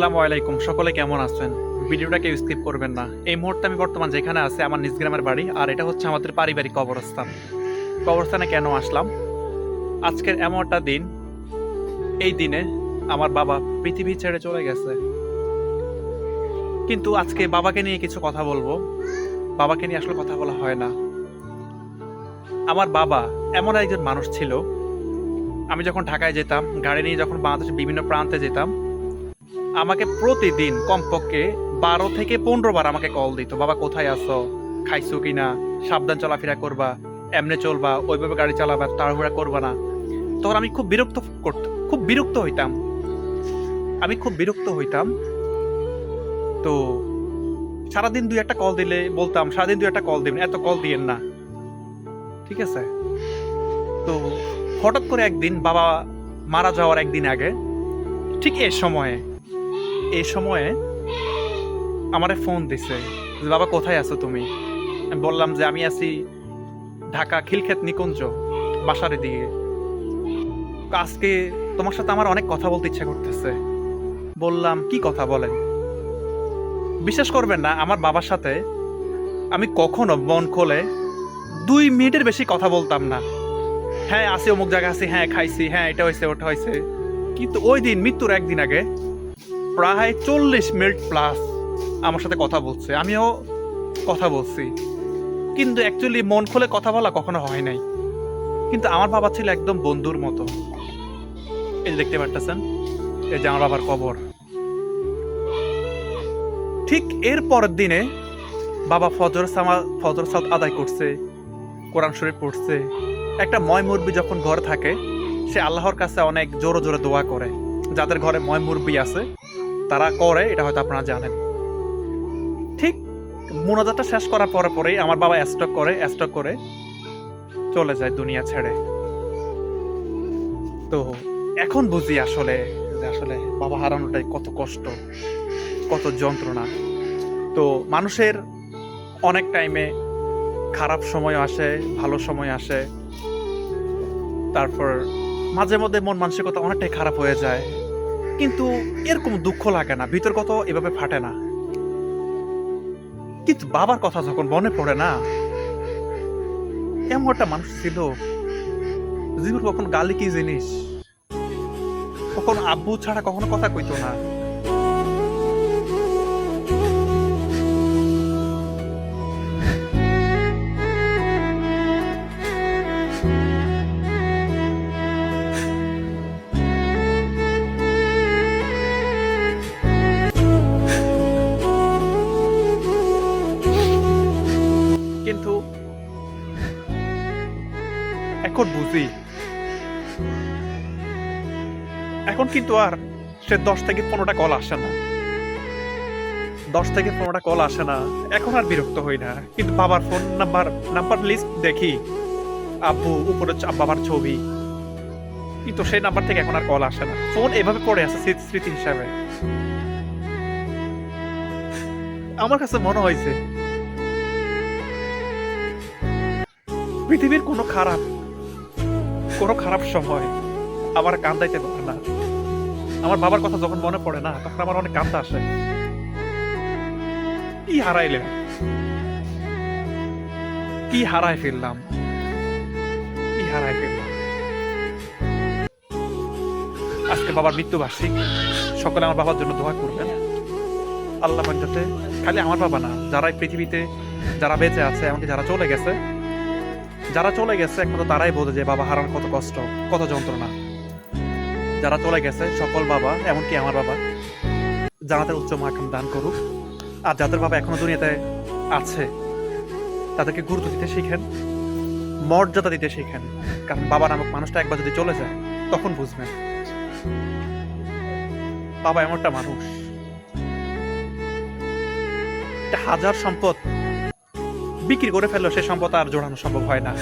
আসসালামু আলাইকুম। সকলে কেমন আছেন? ভিডিওটা কেউ স্কিপ করবেন না। এই মুহূর্তে আমি বর্তমান যেখানে আছি, আমার নিজ গ্রামের বাড়ি, আর এটা হচ্ছে আমাদের পারিবারিক কবরস্থান। কবরস্থানে কেন আসলাম? আজকের এমন একটা দিন। এই দিনে আমার বাবা পৃথিবী ছেড়ে চলে গেছে। কিন্তু আজকে বাবাকে নিয়ে কিছু কথা বলব। বাবাকে নিয়ে আসলে কথা বলা হয় না। আমার বাবা এমন একজন মানুষ ছিল। আমি যখন ঢাকায় যেতাম, গাড়ি নিয়ে যখন বাংলাদেশের বিভিন্ন প্রান্তে যেতাম আমাকে প্রতিদিন কমপক্ষে বারো থেকে পনেরো বার আমাকে কল দিত, বাবা, কোথায় আছো? খাইছো কিনা? সাবধান চলাফেরা করবা? এমনি চলবা? ওইভাবে গাড়ি চালাবা? তাড়াহুড়া করবা না? তখন আমি খুব বিরক্ত করত, খুব বিরক্ত হইতাম। আমি খুব বিরক্ত হইতাম। তো সারাদিন দুই একটা কল দিলে বলতাম, সারাদিন দুই একটা কল দিবেন, এত কল দিয়েন না। ঠিক আছে? তো হঠাৎ করে একদিন বাবা মারা যাওয়ার একদিন আগে, ঠিক এ সময়ে এই সময়ে আমারে ফোন দিছে যে, বাবা, কোথায় আছো তুমি? আমি বললাম যে, আমি আছি ঢাকা খিলক্ষেত নিকুঞ্জ, বাসারে দিকে আজকে তোমার সাথে আমার অনেক কথা বলতে ইচ্ছা করতেছে। বললাম, কি কথা বলেন? বিশ্বাস করবেন না, আমার বাবার সাথে আমি কখনো মন খোলে দুই মিনিটের বেশি কথা বলতাম না। হ্যাঁ আসি অমুক জায়গায় আছি হ্যাঁ খাইছি হ্যাঁ এটা হয়েছে ওটা হয়েছে কিন্তু ওই দিন, মৃত্যুর একদিন আগে প্রায় চল্লিশ মিনিট প্লাস আমার সাথে কথা বলছে। আমিও কথা বলছি। কিন্তু অ্যাকচুয়ালি মন খুলে কথা বলা কখনো হয় নাই। কিন্তু আমার বাবা ছিল একদম বন্ধুর মতো। এই দেখতে পারতেছেন? এই যে আমার বাবার কবর। ঠিক এর পরের দিনে বাবা ফজর সামা, ফজর সাদ আদায় করছে, কোরআন শরীফ পড়ছে। একটা ময় মুরবি যখন ঘরে থাকে, সে আল্লাহর কাছে অনেক জোরে জোরে দোয়া করে। যাদের ঘরে ময় মুরবি আছে তারা করে, এটা হয়তো আপনারা জানেন। ঠিক মোনাজাতটা শেষ করার পরে পরেই আমার বাবা স্টক করে স্টক করে চলে যায় দুনিয়া ছেড়ে। তো এখন বুঝি আসলে, যে আসলে বাবা হারানোটাই কত কষ্ট, কত যন্ত্রণা। তো মানুষের অনেক টাইমে খারাপ সময় আসে, ভালো সময় আসে। তারপর মাঝে মধ্যে মন মানসিকতা অনেকটাই খারাপ হয়ে যায়। কিন্তু এরকম দুঃখ লাগে না, ভিতর কত এভাবে ফাটে না। কিন্তু বাবার কথা যখন মনে পড়ে না, এমন একটা মানুষ ছিল জীবন কখন গালি কি জিনিস? কখন আব্বু ছাড়া কখনো কথা কইতো না। এখন বুঝি। এখন কিন্তু আর সে দশ থেকে পনেরোটা কল আসে না। দশ থেকে পনেরোটা কল আসে না। এখন আর বিরক্ত হই না। কিন্তু বাবার ফোন নাম্বার নাম্বার লিস্ট দেখি। আব্বু, উপরে বাবার ছবি। কিন্তু সেই নাম্বার থেকে এখন আর কল আসে না। ফোন এভাবে পড়ে আছে স্মৃতি- হিসাবে। আমার কাছে মনে হয়েছে পৃথিবীর কোনো খারাপ কোনো খারাপ সময় আমার কান্দাইতে পারে না। আমার বাবার কথা যখন মনে পড়ে না, তখন আমার অনেক কান্দা আসে। কি হারাইলেন? কি হারাই ফেললাম? কি হারাই ফেললাম? আজকে বাবার মৃত্যুবার্ষিক। সকলে আমার বাবার জন্য দোয়া করবেন। আল্লাহ যাতে খালি আমার বাবা না যারা পৃথিবীতে যারা বেঁচে আছে, এমনকি যারা চলে গেছে যারা চলে গেছে, একমাত্র তারাই বোঝে যে বাবা হারানোর কত কষ্ট, কত যন্ত্রণা। যারা চলে গেছে, সকল বাবা, এমনকি আমার বাবা জানাতে উচ্চ মাকাম দান করুক। আর যাদের বাবা এখনও দুনিয়াতে আছে, তাদেরকে গুরুত্ব দিতে শিখেন, মর্যাদা দিতে শিখেন। কারণ বাবা নামক মানুষটা একবার যদি চলে যায়, তখন বুঝবেন, বাবা এমনটা মানুষ। হাজার সম্পদ বিক্রি করে ফেললেও সে সম্পদ আর জোড়ানো সম্ভব হয় না।